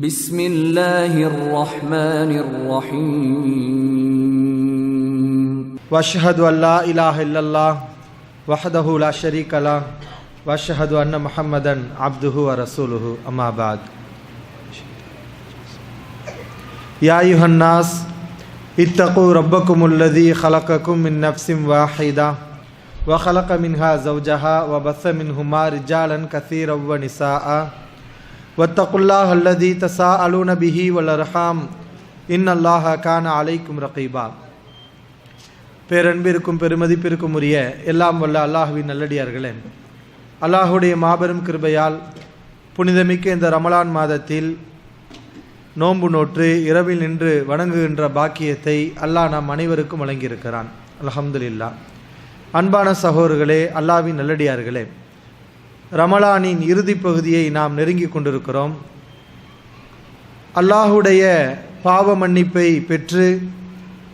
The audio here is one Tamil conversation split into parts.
بسم الله الرحمن الرحيم. وأشهد أن لا إله إلا الله وحده لا شريك له وأشهد أن محمدا عبده ورسوله. أما بعد. يا أيها الناس اتقوا ربكم الذي خلقكم من نفس واحدة وخلق منها زوجها وبث منهما رجالا كثيرا ونساء واتقوا الله الذي تساءلون به والارحام ان الله كان عليكم رقيبا பேரன்பிற்கும் பெருமதிப்பிற்கும் உரிய எல்லாம் வல்ல அல்லாஹுவின் நல்லடியார்களே அல்லாஹுடைய மாபெரும் கிருபையால் புனிதமிக்க இந்த ரமலான் மாதத்தில் நோன்பு நோற்று இரவில் நின்று வணங்குகின்ற பாக்கியத்தை அல்லாஹ் நாம் அனைவருக்கும் வழங்கியிருக்கிறான் அல்ஹம்துலில்லா அன்பான சகோதரர்களே அல்லாஹ்வின் நல்லடியார்களே ரமலானின் இறுதிப் பகுதியை நாம் நெருங்கி கொண்டிருக்கிறோம். அல்லாஹுடைய பாவ மன்னிப்பை பெற்று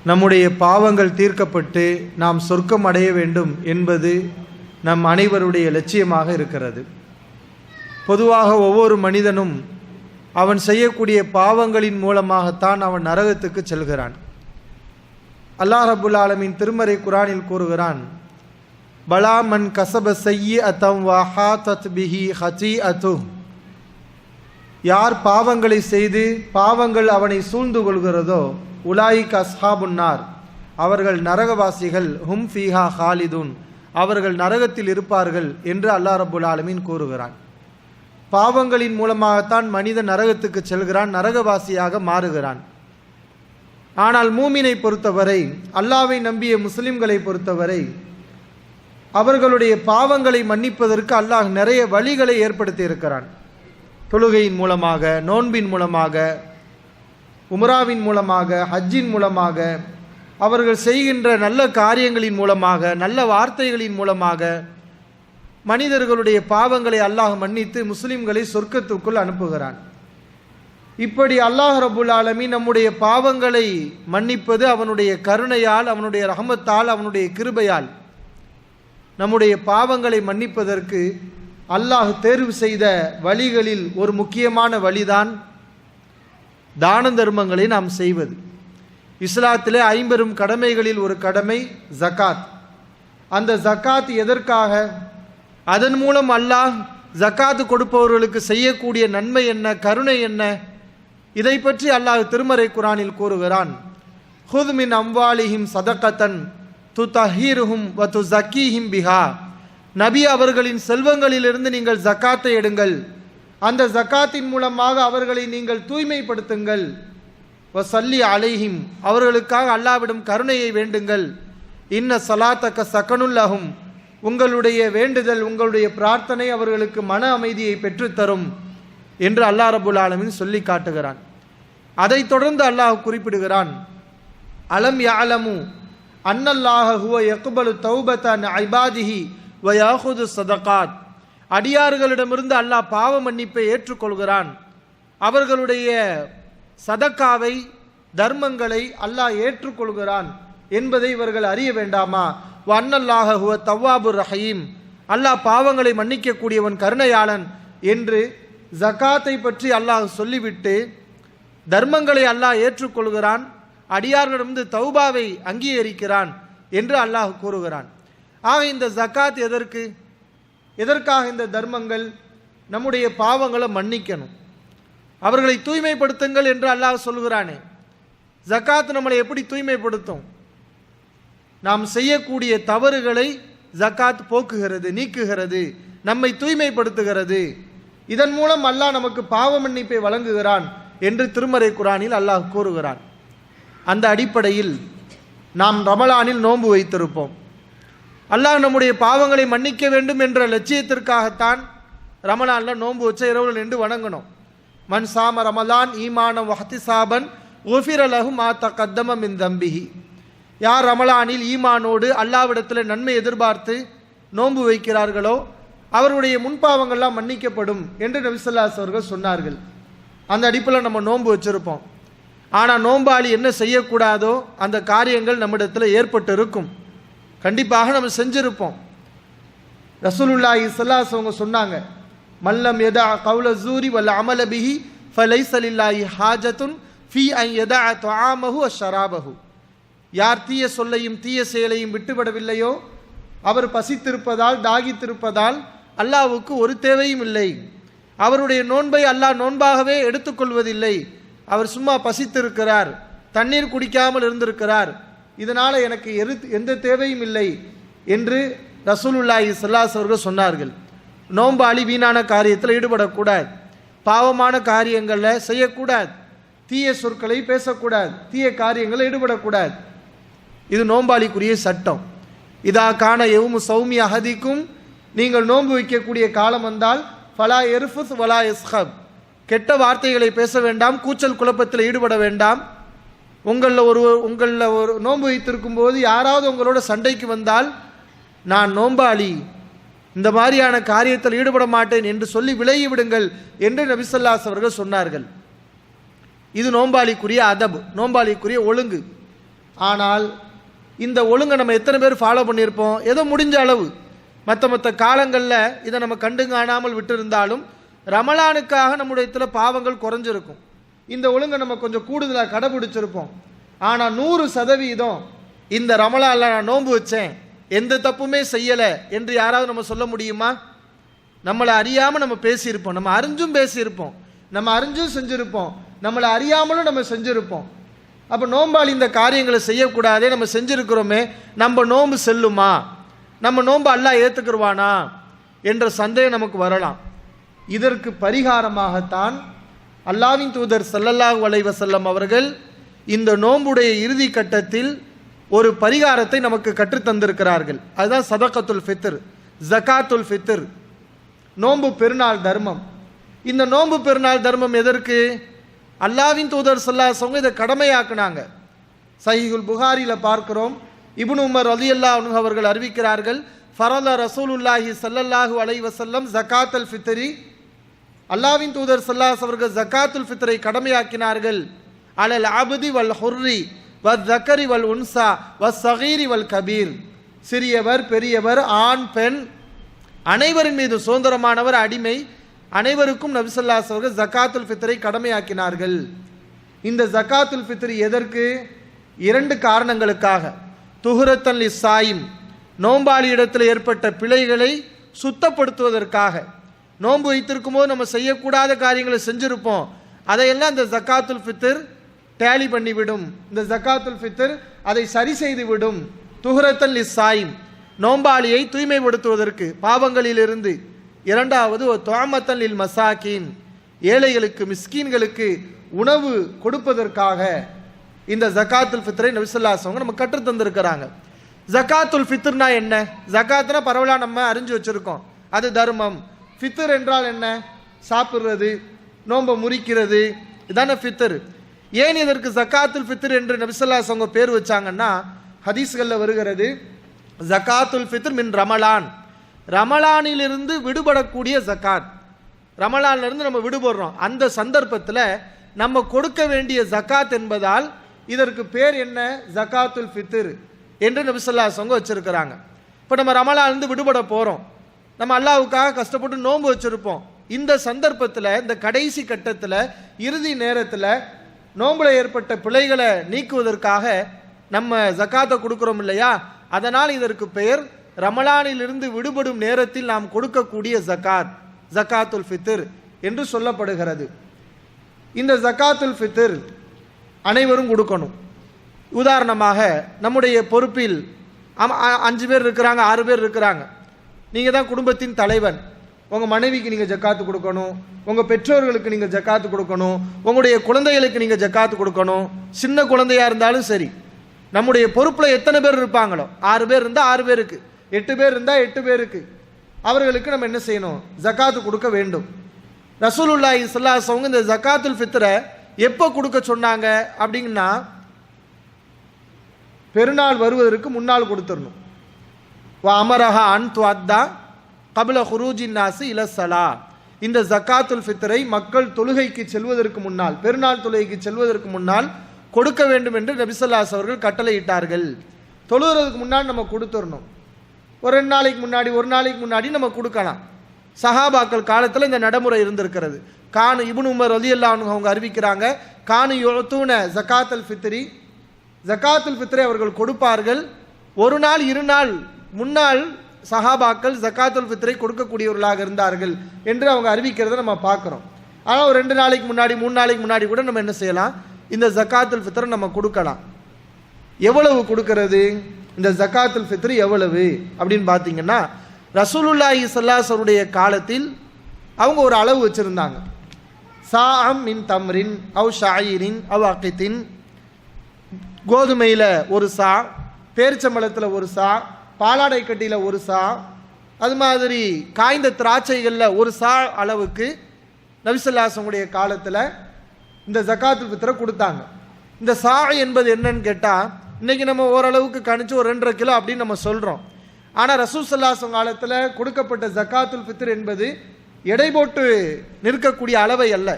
நம்முடைய பாவங்கள் தீர்க்கப்பட்டு நாம் சொர்க்கம் அடைய வேண்டும் என்பது நம் அனைவருடைய லட்சியமாக இருக்கிறது. பொதுவாக ஒவ்வொரு மனிதனும் அவன் செய்யக்கூடிய பாவங்களின் மூலமாகத்தான் அவன் நரகத்துக்கு செல்கிறான். அல்லாஹ் ரபுல் ஆலமின் திருமறை குரானில் கூறுகிறான் பலா மன் கசப செய்ய அத்தம் வஹா தத் பிஹி ஹச்சி அத்து. யார் பாவங்களை செய்து பாவங்கள் அவனை சூழ்ந்து கொள்கிறதோ உலாயிக் அஸ்ஹாபுன்னார் அவர்கள் நரகவாசிகள் ஹும் ஃபீஹா ஹாலிதுன். அவர்கள் நரகத்தில் இருப்பார்கள் என்று அல்லா ரபுல் ஆலமீன் கூறுகிறான். பாவங்களின் மூலமாகத்தான் மனிதன் நரகத்துக்கு செல்கிறான் நரகவாசியாக மாறுகிறான். ஆனால் மூமினை பொறுத்தவரை அல்லாவை நம்பிய முஸ்லிம்களை பொறுத்தவரை அவர்களுடைய பாவங்களை மன்னிப்பதற்கு அல்லாஹ் நிறைய வழிகளை ஏற்படுத்தி இருக்கிறான். தொழுகையின் மூலமாக நோன்பின் மூலமாக உமராவின் மூலமாக ஹஜ்ஜின் மூலமாக அவர்கள் செய்கின்ற நல்ல காரியங்களின் மூலமாக நல்ல வார்த்தைகளின் மூலமாக மனிதர்களுடைய பாவங்களை அல்லாஹ் மன்னித்து முஸ்லிம்களை சொர்க்கத்துக்குள் அனுப்புகிறான். இப்படி அல்லாஹ் ரபுல் ஆலமி நம்முடைய பாவங்களை மன்னிப்பது அவனுடைய கருணையால் அவனுடைய ரஹமத்தால் அவனுடைய கிருபையால் நம்முடைய பாவங்களை மன்னிப்பதற்கு அல்லாஹ் தேர்வு செய்த வழிகளில் ஒரு முக்கியமான வழிதான் தான தர்மங்களை நாம் செய்வது. இஸ்லாத்திலே ஐம்பெரும் கடமைகளில் ஒரு கடமை ஜக்காத். அந்த ஜக்காத் எதற்காக? அதன் மூலம் அல்லாஹ் ஜக்காத்து கொடுப்பவர்களுக்கு செய்யக்கூடிய நன்மை என்ன கருணை என்ன? இதை பற்றி அல்லாஹ் திருமறை குரானில் கூறுகிறான். ஹுதுமின் அம்வாலிஹிம் சதக்கத்தன் து தஹீருஹும் வ து ஜக்கீஹிம் பிஹா நபி அவர்களின் செல்வங்களிலிருந்து நீங்கள் ஜக்காத்தை எடுங்கள். அந்த ஜக்காத்தின் மூலமாக அவர்களை நீங்கள் தூய்மைப்படுத்துங்கள். வ சல்லி அலைஹிம் அவர்களுக்காக அல்லாவிடம் கருணையை வேண்டுங்கள். இன்ன சலாத்தக்க சக்கனுல்லஹும் உங்களுடைய வேண்டுதல் உங்களுடைய பிரார்த்தனை அவர்களுக்கு மன அமைதியை பெற்றுத்தரும் என்று அல்லாஹ் ரபுல் ஆலமின் சொல்லி காட்டுகிறான். அதைத் தொடர்ந்து அல்லாஹ் குறிப்பிடுகிறான். அலம் யாலமு அன்னல்லாஹ ஹுவ யக்பலு தௌபத்தன் ஐபாதிஹி வயாஹுது சதகாத். அடியார்களிடமிருந்து அல்லாஹ் பாவ மன்னிப்பை ஏற்றுக்கொள்கிறான். அவர்களுடைய சதக்காவை தர்மங்களை அல்லாஹ் ஏற்றுக்கொள்கிறான் என்பதை இவர்கள் அறிய வேண்டாமா? வன்னல்லாஹ ஹுவ தவ்வாபுர் ரஹீம். அல்லாஹ் பாவங்களை மன்னிக்கக்கூடியவன் கருணையாளன் என்று ஜக்காத்தை பற்றி அல்லாஹ் சொல்லிவிட்டு தர்மங்களை அல்லாஹ் ஏற்றுக்கொள்கிறான். அடியார்களிடமிருந்து தௌபாவை அங்கீகரிக்கிறான் என்று அல்லாஹ் கூறுகிறான். ஆக இந்த ஜக்காத் எதற்கு? எதற்காக இந்த தர்மங்கள் நம்முடைய பாவங்களை மன்னிக்கணும்? அவர்களை தூய்மைப்படுத்துங்கள் என்று அல்லாஹ் சொல்கிறானே. ஜக்காத் நம்மளை எப்படி தூய்மைப்படுத்தும்? நாம் செய்யக்கூடிய தவறுகளை ஜக்காத் போக்குகிறது நீக்குகிறது நம்மை தூய்மைப்படுத்துகிறது. இதன் மூலம் அல்லாஹ் நமக்கு பாவ மன்னிப்பை வழங்குகிறான் என்று திருமறை குரானில் அல்லாஹ் கூறுகிறான். அந்த அடிப்படையில் நாம் ரமலானில் நோன்பு வைத்திருப்போம். அல்லாஹ் நம்முடைய பாவங்களை மன்னிக்க வேண்டும் என்ற லட்சியத்திற்காகத்தான் ரமலானில் நோன்பு வச்ச இரவுல நின்று வணங்கணும். மண் சாம ரமலான் ஈமானம் வஹதி சாபன் ஒஃபிரலகு மாத்த கத்தமம் இன் தம்பிஹி. யார் ரமலானில் ஈமானோடு அல்லாவிடத்தில் நன்மை எதிர்பார்த்து நோன்பு வைக்கிறார்களோ அவருடைய முன்பாவங்கள்லாம் மன்னிக்கப்படும் என்று நபிசல்லாஸ் அவர்கள் சொன்னார்கள். அந்த அடிப்பில் நம்ம நோன்பு வச்சுருப்போம். ஆனால் நோம்பாளி என்ன செய்யக்கூடாதோ அந்த காரியங்கள் நம்மிடத்தில் ஏற்பட்டு இருக்கும் கண்டிப்பாக நம்ம செஞ்சுருப்போம். ரசூலுல்லாஹி ஸல்லல்லாஹு அவங்க சொன்னாங்க மல்லம் எதா கவுல ஜூரி வல்ல அமல பிஹி ஃபலைசலில்லாஹி ஹாஜத்துன் ஃபி அன் யதா துஆமஹு அஷராபஹு யார் தீய சொல்லையும் தீய செயலையும் விட்டுவிடவில்லையோ அவர் பசித்திருப்பதால் தாகித்திருப்பதால் அல்லாவுக்கு ஒரு தேவையும் இல்லை. அவருடைய நோன்பை அல்லாஹ் நோன்பாகவே எடுத்துக்கொள்வதில்லை. அவர் சும்மா பசித்திருக்கிறார் தண்ணீர் குடிக்காமல் இருந்திருக்கிறார். இதனால் எனக்கு எரு எந்த தேவையும் இல்லை என்று ரசூலுல்லாஹி சல்லாஸ் அவர்கள் சொன்னார்கள். நோம்பாளி வீணான காரியத்தில் ஈடுபடக்கூடாது. பாவமான காரியங்களில் செய்யக்கூடாது. தீய சொற்களை பேசக்கூடாது. தீய காரியங்களில் ஈடுபடக்கூடாது. இது நோம்பாளிக்குரிய சட்டம். இதா காண எவும் சௌமி அகதிக்கும் நீங்கள் நோன்பு வைக்கக்கூடிய காலம் வந்தால் ஃபலா எர்ஃபுஸ் வலா எஸ்ஹப். கெட்ட வார்த்தைகளை பேச வேண்டாம் கூச்சல் குழப்பத்தில் ஈடுபட வேண்டாம். உங்களில் ஒரு உங்களில் ஒரு நோன்பு வைத்திருக்கும் போது யாராவது உங்களோட சண்டைக்கு வந்தால் நான் நோம்பாளி இந்த மாதிரியான காரியத்தில் ஈடுபட மாட்டேன் என்று சொல்லி விலகி விடுங்கள் என்று நபிசல்லாஸ் அவர்கள் சொன்னார்கள். இது நோம்பாளிக்குரிய அதப் நோம்பாளிக்குரிய ஒழுங்கு. ஆனால் இந்த ஒழுங்கை நம்ம எத்தனை பேர் ஃபாலோ பண்ணியிருப்போம்? ஏதோ முடிஞ்ச அளவு. மற்ற மற்ற காலங்களில் இதை நம்ம கண்டு காணாமல் விட்டிருந்தாலும் ரமலானுக்காக நம்முடைய இடத்துல பாவங்கள் குறைஞ்சிருக்கும். இந்த ஒழுங்கை நம்ம கொஞ்சம் கூடுதலாக கடைபிடிச்சிருப்போம். ஆனால் நூறு சதவீதம் இந்த ரமலானில் நான் நோன்பு வச்சேன். எந்த தப்புமே செய்யலை என்று யாராவது நம்ம சொல்ல முடியுமா? நம்மளை அறியாமல் நம்ம பேசியிருப்போம். நம்ம அறிஞ்சும் பேசியிருப்போம். நம்ம அறிஞ்சும் செஞ்சுருப்போம். நம்மளை அறியாமலும் நம்ம செஞ்சுருப்போம். அப்போ நோம்பால் இந்த காரியங்களை செய்யக்கூடாதே நம்ம செஞ்சுருக்கிறோமே. நம்ம நோன்பு செல்லுமா? நம்ம நோன்பு அல்லாஹ் ஏற்றுக்குருவானா என்ற சந்தேகம் நமக்கு வரலாம். இதற்கு பரிகாரமாகத்தான் அல்லாவின் தூதர் சல்லல்லாஹ் அலைஹி செல்லம் அவர்கள் இந்த நோம்புடைய இறுதி கட்டத்தில் ஒரு பரிகாரத்தை நமக்கு கற்றுத் தந்திருக்கிறார்கள். அதுதான் சதகத்துல் ஃபித்ர் ஜக்காத்துல் ஃபித்ர் நோன்பு பெருநாள் தர்மம். இந்த நோன்பு பெருநாள் தர்மம் எதற்கு? அல்லாவின் தூதர் சொல்லாசவங்க இதை கடமையாக்குனாங்க. சஹிகுல் புகாரியில் பார்க்கிறோம். இபுன் உமர் ரலியல்லா அவர்கள் அறிவிக்கிறார்கள் ஃபரல ரசூலுல்லாஹி சல்லல்லாஹு அலை வசல்லம் ஜக்காத் அல் ஃபித்ரி அல்லாவின் தூதர் சல்லாஸ் அவர்கள் ஜக்காத்துல் ஃபித்ரை கடமையாக்கினார்கள். அலல் அபுதி வல் ஹுர்ரி வ ஜக்கரி வல் உன்சா வ சகீரி வல் கபீர். சிறியவர் பெரியவர் ஆண் பெண் அனைவரின் மீது சுதந்திரமானவர் அடிமை அனைவருக்கும் நபிசல்லாஸ் அவர்கள் ஜகாத்துல் ஃபித்ரை கடமையாக்கினார்கள். இந்த ஜகாத்துல் ஃபித்ரி எதற்கு? இரண்டு காரணங்களுக்காக. துஹுரத்தன் சாயின் நோம்பாளி இடத்தில் ஏற்பட்ட பிழைகளை சுத்தப்படுத்துவதற்காக. நோன்பு வைத்திருக்கும் போது நம்ம செய்யக்கூடாத காரியங்களை செஞ்சுருப்போம். அதையெல்லாம் இந்த ஜக்காத்துல் ஃபித்ர் டேலி பண்ணிவிடும். இந்த ஜக்காத்துல் ஃபித்ர் அதை சரி செய்து விடும் துஹரத்தல் லிஸ்ஸாயிம் நோம்பாளியை தூய்மைப்படுத்துவதற்கு பாவங்களிலிருந்து. இரண்டாவது ஒரு தோமத்தன் இல் மசாக்கீன் ஏழைகளுக்கு மிஸ்கீன்களுக்கு உணவு கொடுப்பதற்காக இந்த ஜக்காத்துல் ஃபித்ரை நபிசல்லாசவங்க நம்ம கற்றுத்தந்திருக்கிறாங்க ஜக்காத்துல் ஃபித்ர்னா என்ன? ஜக்காத்னா பரவலாக நம்ம அறிஞ்சு வச்சுருக்கோம். அது தர்மம். ஃபித்தர் என்றால் என்ன? சாப்பிட்றது நோன்பை முறிக்கிறது இதான ஃபித்தர். ஏன் இதற்கு ஜக்காத்துல் ஃபித்ர் என்று நபிசல்லா அவங்க பேர் வச்சாங்கன்னா ஹதீஸ்களில் வருகிறது ஜக்காத்துல் ஃபித்ர் மின் ரமலான். ரமலானிலிருந்து விடுபடக்கூடிய ஜக்காத் ரமலானிலிருந்து நம்ம விடுபடுறோம். அந்த சந்தர்ப்பத்தில் நம்ம கொடுக்க வேண்டிய ஜக்காத் என்பதால் இதற்கு பேர் என்ன? ஜக்காத்துல் ஃபித்ர் என்று நபிசல்லா அவங்க வச்சுருக்கிறாங்க. இப்போ நம்ம ரமலானிலிருந்து விடுபட போகிறோம் நம்ம அல்லாவுக்காக கஷ்டப்பட்டு நோன்பு வச்சுருப்போம். இந்த சந்தர்ப்பத்தில் இந்த கடைசி கட்டத்தில் இறுதி நேரத்தில் நோம்பில் ஏற்பட்ட பிழைகளை நீக்குவதற்காக நம்ம ஜக்காத்தை கொடுக்குறோம் இல்லையா? அதனால் இதற்கு பெயர் ரமலானிலிருந்து விடுபடும் நேரத்தில் நாம் கொடுக்கக்கூடிய ஜக்காத் ஜக்காத்துல் ஃபித்ர் என்று சொல்லப்படுகிறது. இந்த ஜக்காத்துல் ஃபித்ர் அனைவரும் கொடுக்கணும். உதாரணமாக நம்முடைய பொறுப்பில் அ- அஞ்சு பேர் இருக்கிறாங்க ஆறு பேர் இருக்கிறாங்க. நீங்கள் தான் குடும்பத்தின் தலைவன். உங்கள் மனைவிக்கு நீங்கள் ஜக்காத்து கொடுக்கணும். உங்கள் பெற்றோர்களுக்கு நீங்கள் ஜக்காத்து கொடுக்கணும். உங்களுடைய குழந்தைகளுக்கு நீங்கள் ஜக்காத்து கொடுக்கணும். சின்ன குழந்தையாக இருந்தாலும் சரி. நம்முடைய பொறுப்பில் எத்தனை பேர் இருப்பாங்களோ? ஆறு பேர் இருந்தால் ஆறு பேருக்கு. எட்டு பேர் இருந்தால் எட்டு பேருக்கு. அவர்களுக்கு நம்ம என்ன செய்யணும்? ஜக்காத்து கொடுக்க வேண்டும். ரசூலுல்லாஹி ஸல்லல்லாஹு அவங்க இந்த ஜக்காத்துல் ஃபித்ரை எப்போ கொடுக்க சொன்னாங்க அப்படின்னா பெருநாள் வருவதற்கு முன்னால் கொடுத்துடணும். வ அமரஹா அன் துவத்தா கபில ஹுரூஜின் நாசு இலசலா இந்த ஜக்காத்துல் ஃபித்ரை மக்கள் தொழுகைக்கு செல்வதற்கு முன்னால் பெருநாள் தொழுகைக்கு செல்வதற்கு முன்னால் கொடுக்க வேண்டும் என்று நபிசல்லாஸ் அவர்கள் கட்டளையிட்டார்கள். தொழுகிறதுக்கு முன்னாடி நம்ம கொடுத்துடணும். ஒரு ரெண்டு நாளைக்கு முன்னாடி ஒரு நாளைக்கு முன்னாடி நம்ம கொடுக்கலாம். சஹாபாக்கள் காலத்தில் இந்த நடைமுறை இருந்திருக்கிறது. கானு இபுன் உமர் அலி அன்ஹு அவங்க அறிவிக்கிறாங்க கானு யுத்தூன ஜகாத்தல் ஃபித்ரி ஜக்காத்துல் ஃபித்ரி அவர்கள் கொடுப்பார்கள் ஒரு நாள் இரு நாள் முன்னாள் சஹாபாக்கள் ஜகாத்துல் ஃபித்ரை கொடுக்கக்கூடியவர்களாக இருந்தார்கள் என்று அவங்க அறிவிக்கிறத நம்ம பார்க்குறோம். ஆனால் ஒரு ரெண்டு நாளைக்கு முன்னாடி மூணு நாளைக்கு முன்னாடி கூட நம்ம என்ன செய்யலாம்? இந்த ஜக்காத்துல் ஃபித்ரை நம்ம கொடுக்கலாம். எவ்வளவு கொடுக்கறது? இந்த ஜக்காத்துல் ஃபித்ர் எவ்வளவு? அப்படின்னு பார்த்தீங்கன்னா ரசூலுல்லாஹி சல்லாசருடைய காலத்தில் அவங்க ஒரு அளவு வச்சுருந்தாங்க. சா அம் மின் தம்ரின் அவ் ஷாயிரின் அவ் அக்கித்தின் கோதுமையில் ஒரு சா பேரிச்சம்பழத்தில் ஒரு சா பாலாடை கட்டியில் ஒரு சா அது மாதிரி காய்ந்த திராட்சைகளில் ஒரு சா அளவுக்கு நபிசல்லாசனுடைய காலத்தில் இந்த ஜக்காத்து பித்தரை கொடுத்தாங்க. இந்த சா என்பது என்னன்னு கேட்டால் இன்றைக்கி நம்ம ஓரளவுக்கு கணிச்சு ஒரு ரெண்டரை கிலோ அப்படின்னு நம்ம சொல்கிறோம் ஆனால் ரசூசல்லாசம் காலத்தில் கொடுக்கப்பட்ட ஜக்காத்துல் ஃபித்ர் என்பது எடை போட்டு நிற்கக்கூடிய அளவை அல்ல.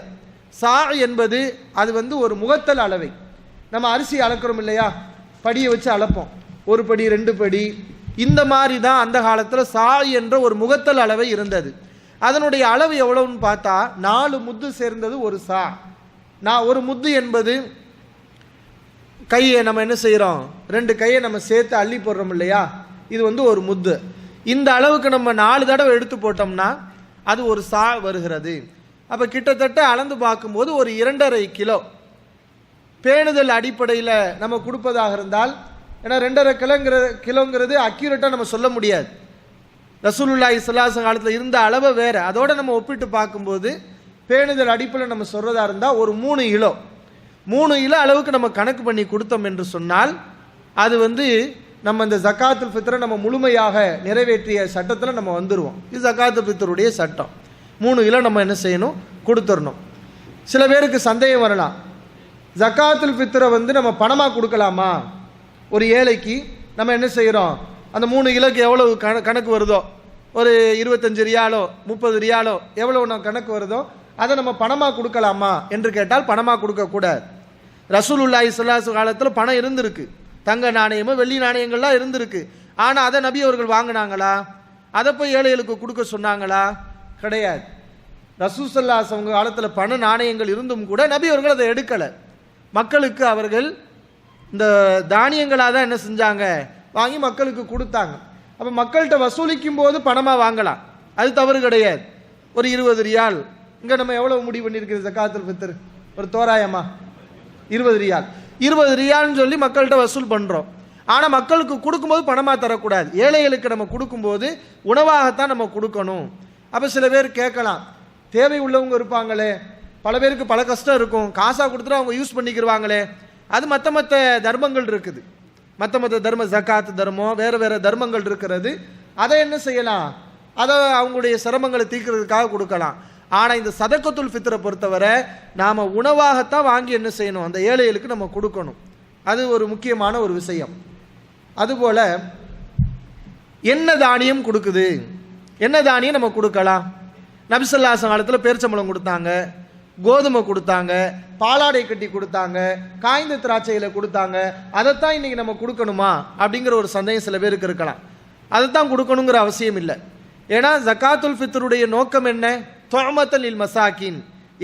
சா என்பது அது வந்து ஒரு முகத்தல் அளவை. நம்ம அரிசி அளக்கிறோம் இல்லையா? படியை வச்சு அளப்போம். ஒரு படி ரெண்டு படி இந்த மாதிரி தான் அந்த காலத்தில் சா என்ற ஒரு முகத்தல் அளவை இருந்தது. அதனுடைய அளவு எவ்வளவுன்னு பார்த்தா நாலு முத்து சேர்ந்தது ஒரு சா. நான் ஒரு முத்து என்பது கையை நம்ம என்ன செய்கிறோம் ரெண்டு கையை நம்ம சேர்த்து அள்ளி போடுறோம் இல்லையா? இது வந்து ஒரு முத்து. இந்த அளவுக்கு நம்ம நாலு தடவை எடுத்து போட்டோம்னா அது ஒரு சா வருகிறது. அப்போ கிட்டத்தட்ட அளந்து பார்க்கும்போது ஒரு இரண்டரை கிலோ. பேணுதல் அடிப்படையில் நம்ம கொடுப்பதாக இருந்தால் ஏன்னா ரெண்டரை கிலோங்கிற கிலோங்கிறது அக்யூரேட்டாக நம்ம சொல்ல முடியாது. ரசூலுல்லாஹி ஸல்லல்லாஹு காலத்தில் இருந்த அளவை வேறு. அதோட நம்ம ஒப்பிட்டு பார்க்கும்போது பேணுதல் அடிப்பில் நம்ம சொல்கிறதா இருந்தால் ஒரு மூணு கிலோ மூணு கிலோ அளவுக்கு நம்ம கணக்கு பண்ணி கொடுத்தோம் என்று சொன்னால் அது வந்து நம்ம இந்த ஜக்காத்துல் ஃபித்ரை நம்ம முழுமையாக நிறைவேற்றிய சட்டத்தில் நம்ம வந்துடுவோம் இது ஜக்காத்துல் ஃபித்தருடைய சட்டம். மூணு கிலோ நம்ம என்ன செய்யணும்? கொடுத்துடணும் சில பேருக்கு சந்தேகம் வரலாம். ஜக்காத்துல் ஃபித்ரை வந்து நம்ம பணமாக கொடுக்கலாமா? ஒரு ஏழைக்கு நம்ம என்ன செய்கிறோம் அந்த மூணு கிலோக்கு எவ்வளவு கண கணக்கு வருதோ? ஒரு இருபத்தஞ்சு ரியாலோ முப்பது ரியாலோ எவ்வளோ நம்ம கணக்கு வருதோ அதை நம்ம பணமாக கொடுக்கலாமா என்று கேட்டால் பணமாக கொடுக்கக்கூடாது ரசூலுல்லாஹி ஸல்லல்லாஹு காலத்தில் பணம் இருந்திருக்கு. தங்க நாணயமோ வெள்ளி நாணயங்கள்லாம் இருந்திருக்கு. ஆனால் அதை நபி அவர்கள் வாங்கினாங்களா? அதை போய் ஏழைகளுக்கு கொடுக்க சொன்னாங்களா? கிடையாது. ரசூசல்லாஸ் அவங்க காலத்தில் பண நாணயங்கள் இருந்தும் கூட நபி அவர்கள் அதை எடுக்கலை. மக்களுக்கு அவர்கள் இந்த தானியங்களாக தான் என்ன செஞ்சாங்க? வாங்கி மக்களுக்கு கொடுத்தாங்க. அப்போ மக்கள்கிட்ட வசூலிக்கும் போது பணமாக வாங்கலாம். அது தவறு கிடையாது. ஒரு இருபது ரியால். இங்கே நம்ம எவ்வளோ முடிவு பண்ணியிருக்கிறது ஜக்காத்துல் ஃபித்ர். ஒரு தோராயமா? இருபது ரியால். இருபது ரியால்னு சொல்லி மக்கள்கிட்ட வசூல் பண்ணுறோம் ஆனால் மக்களுக்கு கொடுக்கும்போது பணமாக தரக்கூடாது. ஏழைகளுக்கு நம்ம கொடுக்கும்போது உணவாகத்தான் நம்ம கொடுக்கணும். அப்போ சில பேர் கேட்கலாம். தேவை உள்ளவங்க இருப்பாங்களே. பல பேருக்கு பல கஷ்டம் இருக்கும். காசாக கொடுத்துட்டு அவங்க யூஸ் பண்ணிக்கிருவாங்களே. அது மற்ற மற்ற தர்மங்கள் இருக்குது. மற்ற மற்ற தர்ம ஜக்காத் தர்மம் வேறு வேறு தர்மங்கள் இருக்கிறது. அதை என்ன செய்யலாம்? அதை அவங்களுடைய சிரமங்களை தீர்க்கிறதுக்காக கொடுக்கலாம். ஆனால் இந்த சதக்கத்துல் ஃபித்ரை பொறுத்தவரை நாம் உணவாகத்தான் வாங்கி என்ன செய்யணும்? அந்த ஏழைகளுக்கு நம்ம கொடுக்கணும். அது ஒரு முக்கியமான ஒரு விஷயம். அதுபோல் என்ன தானியம் கொடுக்குது? என்ன தானியம் நம்ம கொடுக்கலாம்? நபிசல்லாசம் காலத்தில் பேரிச்சம்பழம் கொடுத்தாங்க. கோதுமை கொடுத்தாங்க பாலாடை கட்டி கொடுத்தாங்க காய்ந்த திராட்சைகளை கொடுத்தாங்க. அதைத்தான் இன்னைக்கு நம்ம கொடுக்கணுமா? அப்படிங்கிற ஒரு சந்தேகம் சில பேருக்கு இருக்கலாம். அதைத்தான் கொடுக்கணுங்கிற அவசியம் இல்லை. ஏன்னா ஜக்காத்துல் ஃபித்ருடைய நோக்கம் என்ன? தொழமத்தல் இல் மசாக்கின்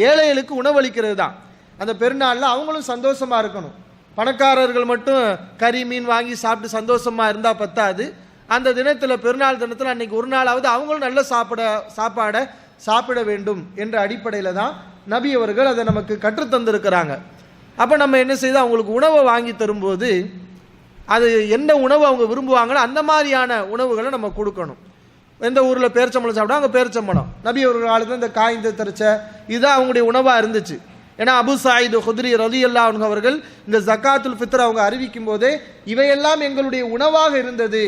ஏழைகளுக்கு உணவளிக்கிறது தான் அந்த பெருநாளில் அவங்களும் சந்தோஷமா இருக்கணும். பணக்காரர்கள் மட்டும் கறி மீன் வாங்கி சாப்பிட்டு சந்தோஷமா இருந்தால் பத்தாது. அந்த தினத்தில் பெருநாள் தினத்தில் அன்னைக்கு ஒரு நாளாவது அவங்களும் நல்ல சாப்பிட சாப்பாடை சாப்பிட வேண்டும் என்ற அடிப்படையில் தான் நபி அவர்கள் அதை நமக்கு கற்றுத்தந்திருக்கிறாங்க அப்போ நம்ம என்ன செய்து அவங்களுக்கு உணவை வாங்கி தரும்போது அது என்ன உணவு அவங்க விரும்புவாங்களோ அந்த மாதிரியான உணவுகளை நம்ம கொடுக்கணும். எந்த ஊரில் பேரிச்சம்பழம் சாப்பிட்டா அங்கே பேரிச்சம்பழம். நபி அவர்கள் காலத்தில் இந்த காய்ந்த தரிச்ச இதுதான் அவங்களுடைய உணவாக இருந்துச்சு. ஏன்னா அபு சாயிது ஹுத்ரி ரதி அல்லா அவர்கள் இந்த ஜக்காத்துல் ஃபித்ர் அவங்க அறிவிக்கும் போதே இவையெல்லாம் எங்களுடைய உணவாக இருந்தது.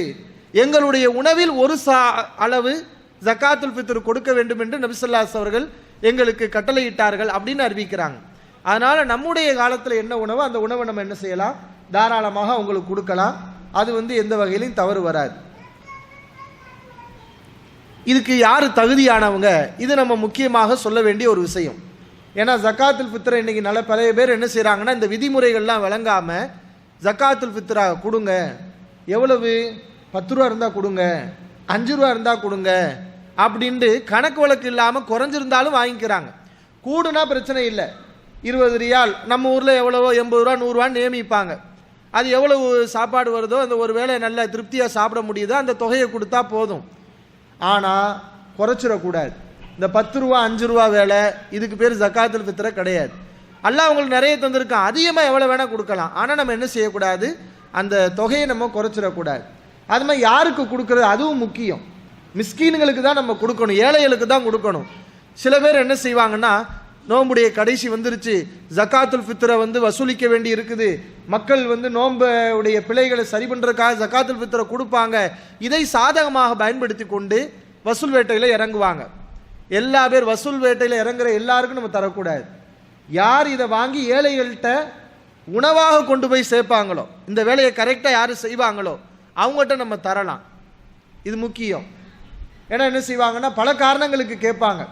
எங்களுடைய உணவில் ஒரு சா அளவு ஜக்காத்துல் ஃபித்ர் கொடுக்க வேண்டும் என்று நபிசல்லாஸ் அவர்கள் எங்களுக்கு கட்டளையிட்டார்கள் அப்படின்னு அறிவிக்கிறாங்க. அதனால் நம்முடைய காலத்தில் என்ன உணவோ அந்த உணவை நம்ம என்ன செய்யலாம்? தாராளமாக அவங்களுக்கு கொடுக்கலாம். அது வந்து எந்த வகையிலையும் தவறு வராது. இதுக்கு யார் தகுதியானவங்க? இது நம்ம முக்கியமாக சொல்ல வேண்டிய ஒரு விஷயம். ஏன்னா ஜக்காத்துல் ஃபித்ரை இன்னைக்கு நல்ல பழைய பேர் என்ன செய்கிறாங்கன்னா இந்த விதிமுறைகள்லாம் விளங்காமல் ஜக்காத்துல் ஃபித்ரா கொடுங்க. எவ்வளவு? பத்து ரூபா இருந்தால் கொடுங்க. அஞ்சு ரூபா இருந்தால் கொடுங்க. அப்படின்ட்டு கணக்கு வழக்கு இல்லாமல் குறைஞ்சிருந்தாலும் வாங்கிக்கிறாங்க. கூடுனா பிரச்சனை இல்லை. இருபது ரியால் நம்ம ஊரில் எவ்வளவோ எண்பது ரூபா நூறுரூவான்னு நியமிப்பாங்க. அது எவ்வளவு சாப்பாடு வருதோ அந்த ஒரு வேளை நல்ல திருப்தியாக சாப்பிட முடியுதோ அந்த தொகையை கொடுத்தா போதும். ஆனால் குறைச்சிடக்கூடாது. இந்த பத்து ரூபா அஞ்சு ரூபா வேலை இதுக்கு பேர் ஜக்காத்தில் பித்திர கிடையாது. அல்ல அவங்களுக்கு நிறைய தந்திருக்கான். அதிகமாக எவ்வளோ வேணால் கொடுக்கலாம். ஆனால் நம்ம என்ன செய்யக்கூடாது? அந்த தொகையை நம்ம குறைச்சிடக்கூடாது. அது மாதிரி யாருக்கு கொடுக்குறது அதுவும் முக்கியம். மிஸ்கீன்களுக்கு தான் நம்ம கொடுக்கணும் ஏழைகளுக்கு தான் கொடுக்கணும். சில பேர் என்ன செய்வாங்கன்னா நோம்புடைய கடைசி வந்துருச்சு ஜக்காத்துல் ஃபித்ரை வந்து வசூலிக்க வேண்டி இருக்குது மக்கள் வந்து நோம்புடைய பிழைகளை சரி பண்ணுறதுக்காக ஜக்காத்துல் ஃபித்ரை கொடுப்பாங்க. இதை சாதகமாக பயன்படுத்தி கொண்டு வசூல் வேட்டையில் இறங்குவாங்க. எல்லா பேர் வசூல் வேட்டையில் இறங்குற எல்லாருக்கும் நம்ம தரக்கூடாது. யார் இதை வாங்கி ஏழைகள்கிட்ட உணவாக கொண்டு போய் சேர்ப்பாங்களோ இந்த வேலையை கரெக்டாக யார் செய்வாங்களோ அவங்ககிட்ட நம்ம தரலாம். இது முக்கியம். ஏன்னா என்ன செய்வாங்கன்னா பல காரணங்களுக்கு கேட்பாங்க.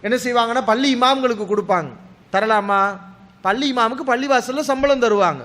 என்ன செய்வாங்கன்னா பள்ளி இமாம்களுக்கு கொடுப்பாங்க. தரலாமா? பள்ளி இமாமுக்கு பள்ளிவாசலில் சம்பளம் தருவாங்க.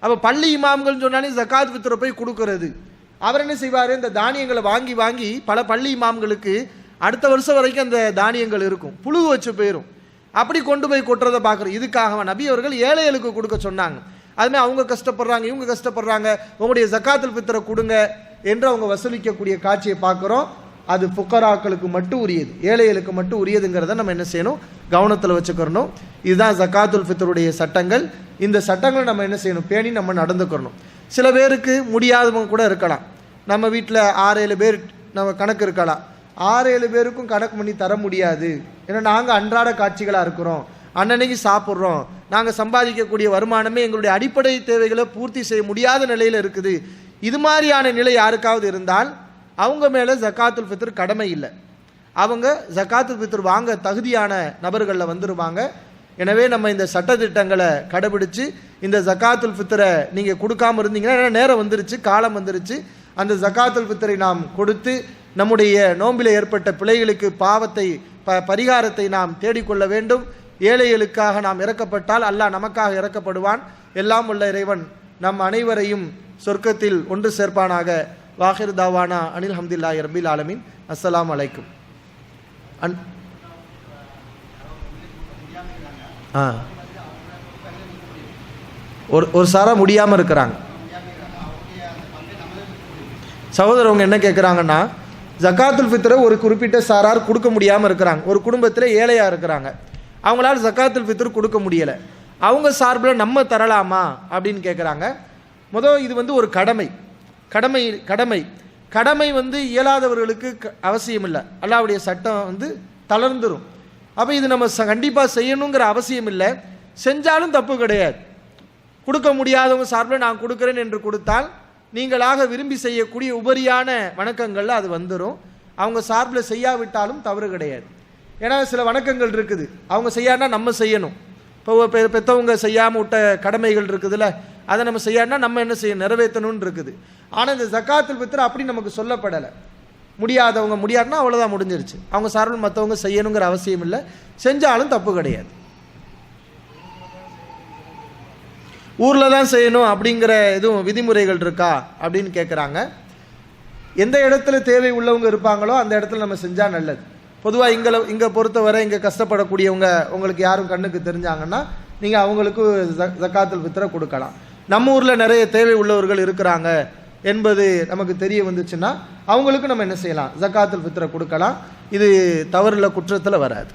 அப்போ பள்ளி இமாம்கள்னு சொன்னாலே ஜக்காத் வித்துரை போய் கொடுக்கறது. அவர் என்ன செய்வார்? இந்த தானியங்களை வாங்கி வாங்கி பல பள்ளி இமாம்களுக்கு அடுத்த வருஷம் வரைக்கும் அந்த தானியங்கள் இருக்கும். புழு வச்சு போயிடும் அப்படி கொண்டு போய் கொட்டுறதை பார்க்குறோம். இதுக்காக நபி அவர்கள் ஏழைகளுக்கு கொடுக்க சொன்னாங்க. அதுமாதிரி அவங்க கஷ்டப்படுறாங்க இவங்க கஷ்டப்படுறாங்க. உங்களுடைய ஜக்காத்துல் ஃபித்ரை கொடுங்க என்று அவங்க வசூலிக்கக்கூடிய காட்சியை பார்க்குறோம். அது புக்கராக்களுக்கு மட்டும் உரியது. ஏழைகளுக்கு மட்டும் உரியதுங்கிறத நம்ம என்ன செய்யணும்? கவனத்தில் வச்சுக்கிறணும். இதுதான் ஜக்காத்துல் ஃபித்தருடைய சட்டங்கள். இந்த சட்டங்களை நம்ம என்ன செய்யணும்? பேணி நம்ம நடந்துக்கிறணும். சில பேருக்கு முடியாதவங்க கூட இருக்கலாம். நம்ம வீட்டில் ஆறு ஏழு பேர் நம்ம கணக்கு இருக்கலாம். ஆறு ஏழு பேருக்கும் கணக்கு பண்ணி தர முடியாது. ஏன்னா நாங்கள் அன்றாட காட்சிகளாக இருக்கிறோம். அன்னன்னைக்கு சாப்பிட்றோம். நாங்கள் சம்பாதிக்கக்கூடிய வருமானமே எங்களுடைய அடிப்படை தேவைகளை பூர்த்தி செய்ய முடியாத நிலையில் இருக்குது. இது மாதிரியான நிலை யாருக்காவது இருந்தால் அவங்க மேலே ஜக்காத்துல் ஃபித்ர் கடமை இல்லை. அவங்க ஜக்காத்துல் ஃபித்ர் வாங்க தகுதியான நபர்களில் வந்துருவாங்க. எனவே நம்ம இந்த சட்டத்திட்டங்களை கடைபிடிச்சு இந்த ஜக்காத்துல் ஃபித்ரை நீங்கள் கொடுக்காம இருந்தீங்கன்னா ஏன்னா நேரம் வந்துருச்சு காலம் வந்துருச்சு. அந்த ஜக்காத்துல் ஃபித்ரை நாம் கொடுத்து நம்முடைய நோம்பில் ஏற்பட்ட பிழைகளுக்கு பாவத்தை ப பரிகாரத்தை நாம் தேடிக்கொள்ள வேண்டும். ஏழைகளுக்காக நாம் இறக்கப்பட்டால் அல்லாஹ் நமக்காக இறக்கப்படுவான். எல்லாம் உள்ள இறைவன் நம் அனைவரையும் சொர்க்கத்தில் ஒன்று சேர்ப்பானாக. வாஹிர் தாவானா அனில் ஹம்தில்லா ரபில் ஆலமின். அஸ்லாம் அலைக்கும். அன் ஆ. ஒரு ஒரு சாரா முடியாமல் இருக்கிறாங்க. சகோதரவங்க என்ன கேட்குறாங்கன்னா ஜக்காத்துல் ஃபித்ரை ஒரு குறிப்பிட்ட சாரார் கொடுக்க முடியாமல் இருக்கிறாங்க. ஒரு குடும்பத்தில் ஏழையாக இருக்கிறாங்க. அவங்களால ஜக்காத்துல் ஃபித்ர் கொடுக்க முடியலை. அவங்க சார்பில் நம்ம தரலாமா அப்படின்னு கேட்குறாங்க முதல் இது வந்து ஒரு கடமை. கடமை கடமை. கடமை வந்து இயலாதவர்களுக்கு க- அவசியம் இல்லை அல்லாவுடைய சட்டம் வந்து தளர்ந்துடும் அப்போ இது நம்ம கண்டிப்பாக செய்யணுங்கிற அவசியம் இல்லை செஞ்சாலும் தப்பு கிடையாது. கொடுக்க முடியாதவங்க சார்பில் நான் கொடுக்குறேன் என்று கொடுத்தால் நீங்களாக விரும்பி செய்யக்கூடிய உபரியான வணக்கங்களில் அது வந்துடும் அவங்க சார்பில் செய்யாவிட்டாலும் தவறு கிடையாது. ஏன்னா சில வணக்கங்கள் இருக்குது. அவங்க செய்யானா நம்ம செய்யணும். இப்போ பெற்றவங்க பெத்தவங்க செய்யாமல் விட்ட கடமைகள் இருக்குதுல்ல அதை நம்ம செய்யானா நம்ம என்ன செய்ய நிறைவேற்றணும்னு இருக்குது. ஆனால் இந்த ஜக்காத்துல் ஃபித்ர் அப்படி நமக்கு சொல்லப்படலை. முடியாதவங்க முடியாதுன்னா அவ்வளோதான் முடிஞ்சிருச்சு. அவங்க சார்பில் மற்றவங்க செய்யணுங்கிற அவசியம் இல்லை. செஞ்சாலும் தப்பு கிடையாது. ஊரில் தான் செய்யணும் அப்படிங்கிற எதுவும் விதிமுறைகள் இருக்கா அப்படின்னு கேட்குறாங்க எந்த இடத்துல தேவை உள்ளவங்க இருப்பாங்களோ அந்த இடத்துல நம்ம செஞ்சால் நல்லது. பொதுவாக இங்கே இங்கே பொறுத்தவரை இங்கே கஷ்டப்படக்கூடியவங்க உங்களுக்கு யாரும் கண்ணுக்கு தெரிஞ்சாங்கன்னா நீங்கள் அவங்களுக்கு ஜக்காத்தில் ஜக்காத்துல் கொடுக்கலாம். நம்ம ஊரில் நிறைய தேவை உள்ளவர்கள் இருக்கிறாங்க. என்பது நமக்கு தெரிய வந்துச்சுன்னா அவங்களுக்கு நம்ம என்ன செய்யலாம்? ஜக்காத்துல் ஃபித்ரை கொடுக்கலாம். இது தவறுல குற்றத்தில் வராது.